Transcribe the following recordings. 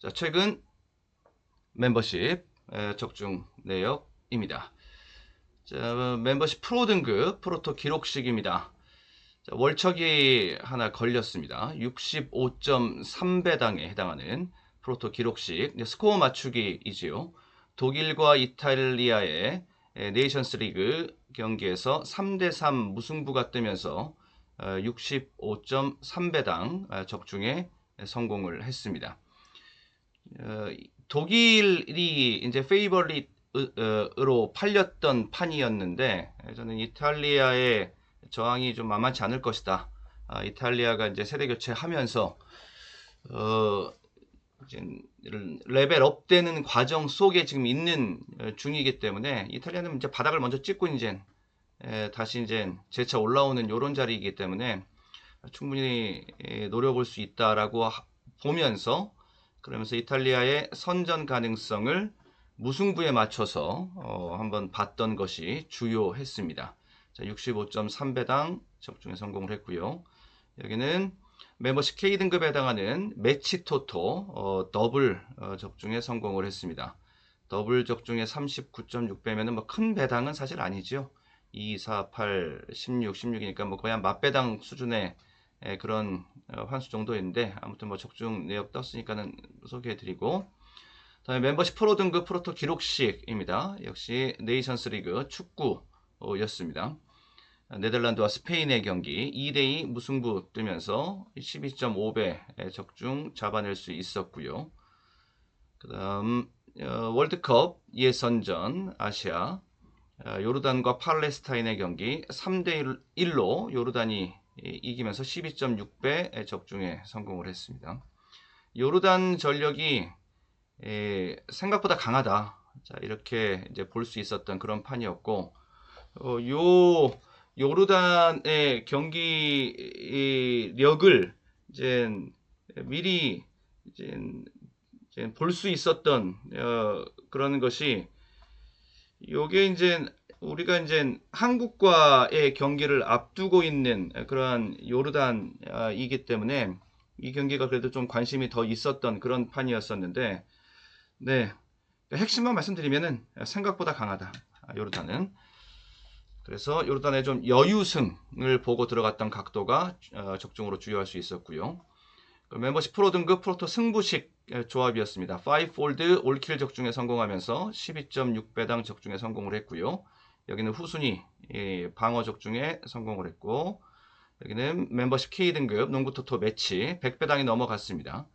자, 최근 멤버십 에, 적중 내역입니다. 자, 멤버십 프로 등급 프로토 기록식입니다. 자, 월척이 하나 걸렸습니다. 65.3배당에 해당하는 프로토 기록식 이제 스코어 맞추기이지요. 독일과 이탈리아의 에, 네이션스 리그 경기에서 3대3 무승부가 뜨면서 65.3배당 적중에 성공을 했습니다. 어, 독일이 이제 페이버릿으로 팔렸던 판이었는데 저는 이탈리아의 저항이 좀 만만치 않을 것이다. 아, 이탈리아가 이제 세대 교체하면서 어, 이제 레벨 업 되는 과정 속에 지금 있는 어, 중이기 때문에 이탈리아는 이제 바닥을 먼저 찍고 이제 에, 다시 이제 재차 올라오는 요런 자리이기 때문에 충분히 에, 노려볼 수 있다라고 하- 보면서 그러면서 이탈리아의 선전 가능성을 무승부에 맞춰서 어, 한번 봤던 것이 주요했습니다. 자, 65.3배당 적중에 성공을 했고요. 여기는 멤버십 K등급에 해당하는 매치 토토 어, 더블 어, 적중에 성공을 했습니다. 더블 적중에 39.6배면은 뭐 큰 배당은 사실 아니죠. 2, 4, 8, 16, 16이니까 뭐 거의 한 맛배당 수준의 에, 그런 어, 환수 정도인데 아무튼 뭐 적중 내역 떴으니까는 소개해드리고 다음에 멤버십 프로 등급 프로토 기록식입니다. 역시 네이션스 리그 축구였습니다. 네덜란드와 스페인의 경기 2대2 무승부 뜨면서 12.5배 적중 잡아낼 수 있었고요. 그 다음 월드컵 예선전 아시아 어, 요르단과 팔레스타인의 경기 3대 1로 요르단이 이- 이기면서 12.6배 적중에 성공을 했습니다. 요르단 전력이 에, 생각보다 강하다. 자, 이렇게 이제 볼 수 있었던 그런 판이었고, 어, 요, 요르단의 경기력을 이제 미리 이제, 볼수 있었던 어, 그런 것이 요게 이제 우리가 이제 한국과의 경기를 앞두고 있는 그러한 요르단이기 때문에 이 경기가 그래도 좀 관심이 더 있었던 그런 판이었었는데, 네. 핵심만 말씀드리면은 생각보다 강하다. 아, 요르단은. 그래서 요르단의 좀 여유승을 보고 들어갔던 각도가 어, 적중으로 주요할 수 있었고요. 그 멤버십 프로 등급 프로토 승부식 에, 조합이었습니다. 5폴드 올킬 적중에 성공하면서 12.6배당 적중에 성공을 했고요. 여기는 후순위 예, 방어 적 중에 성공을 했고 여기는 멤버십 K 등급 농구 토토 매치 100배당이 넘어갔습니다.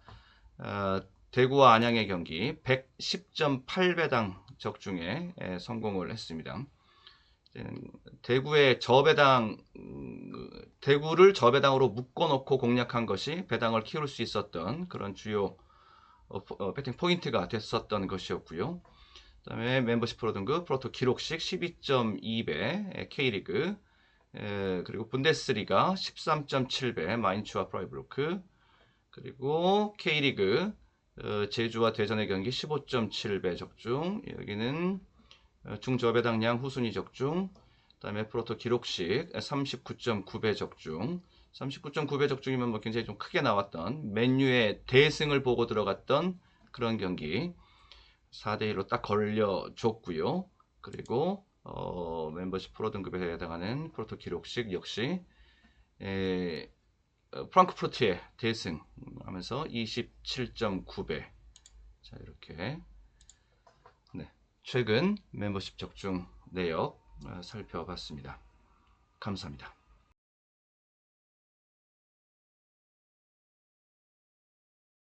어, 대구와 안양의 경기 110.8배당 적중에 에, 성공을 했습니다. 대구의 저배당 음, 대구를 저배당으로 묶어놓고 공략한 것이 배당을 키울 수 있었던 그런 주요 어, 포- 어, 배팅 포인트가 됐었던 것이었고요. 그 다음에 멤버십 프로 등급 프로토 기록식 12.2배 K리그. 에, 그리고 분데스리가 13.7배 마인츠와 프라이브루크. 그리고 K리그 어, 제주와 대전의 경기 15.7배 적중. 여기는 어, 중저배당량 후순위 적중. 그 다음에 프로토 기록식 39.9배 적중. 39.9배 적중이면 뭐 굉장히 좀 크게 나왔던 맨유의 대승을 보고 들어갔던 그런 경기 4대 1로 딱 걸려줬고요. 그리고 어, 멤버십 프로 등급에 해당하는 프로토 기록식 역시 에, 어, 프랑크푸르트의 대승 하면서 27.9배 자 이렇게 네, 최근 멤버십 적중 내역 어, 살펴봤습니다. 감사합니다.